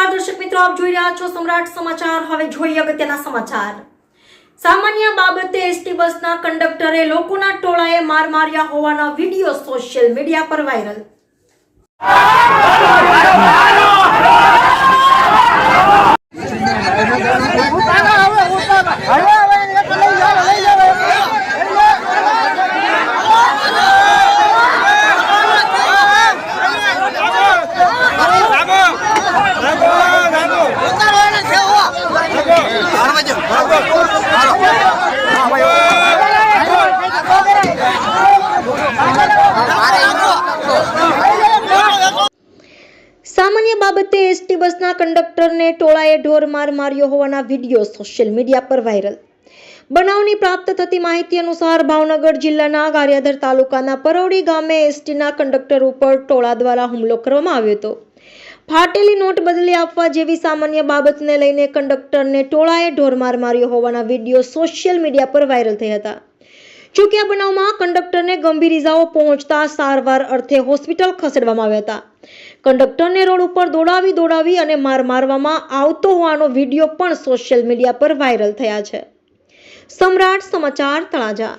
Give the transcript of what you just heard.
નમસ્કાર દર્શક મિત્રો, આપ જોઈ રહ્યા છો સમ્રાટ સમાચાર. હવે જોઈએ અગત્યના સમાચાર. સામાન્ય બાબતે એસટી બસના કંડક્ટરે લોકોના ટોળાએ માર માર્યા હોવાના વીડિયો સોશિયલ મીડિયા પર વાયરલ. સામાન્ય બાબતે એસટી બસના કંડક્ટરને ટોળાએ ઢોર માર માર્યો હોવાના વીડિયો સોશિયલ મીડિયા પર વાયરલ. બનાવની પ્રાપ્ત થતી માહિતી અનુસાર ભાવનગર જિલ્લાના ગારિયાધર તાલુકાના પરોડી ગામે એસટીના કંડક્ટર ઉપર ટોળા દ્વારા હુમલો કરવામાં આવ્યો હતો. ફાટેલી નોટ બદલી આપવા જેવી સામાન્ય બાબતને લઈને કંડક્ટરને ટોળાએ ઢોરમાર માર્યો હોવાના વીડિયો સોશિયલ મીડિયા પર વાયરલ થયા હતા. જોકે આ બનાવમાં કંડક્ટરને ગંભીર ઇજાઓ પહોંચતા સારવાર અર્થે હોસ્પિટલ ખસેડવામાં આવ્યા હતા. કંડક્ટરને રોડ ઉપર દોડાવી દોડાવી અને માર મારવામાં આવતો હોવાનો વીડિયો પણ સોશિયલ મીડિયા પર વાયરલ થયા છે. સમ્રાટ સમાચાર તળાજા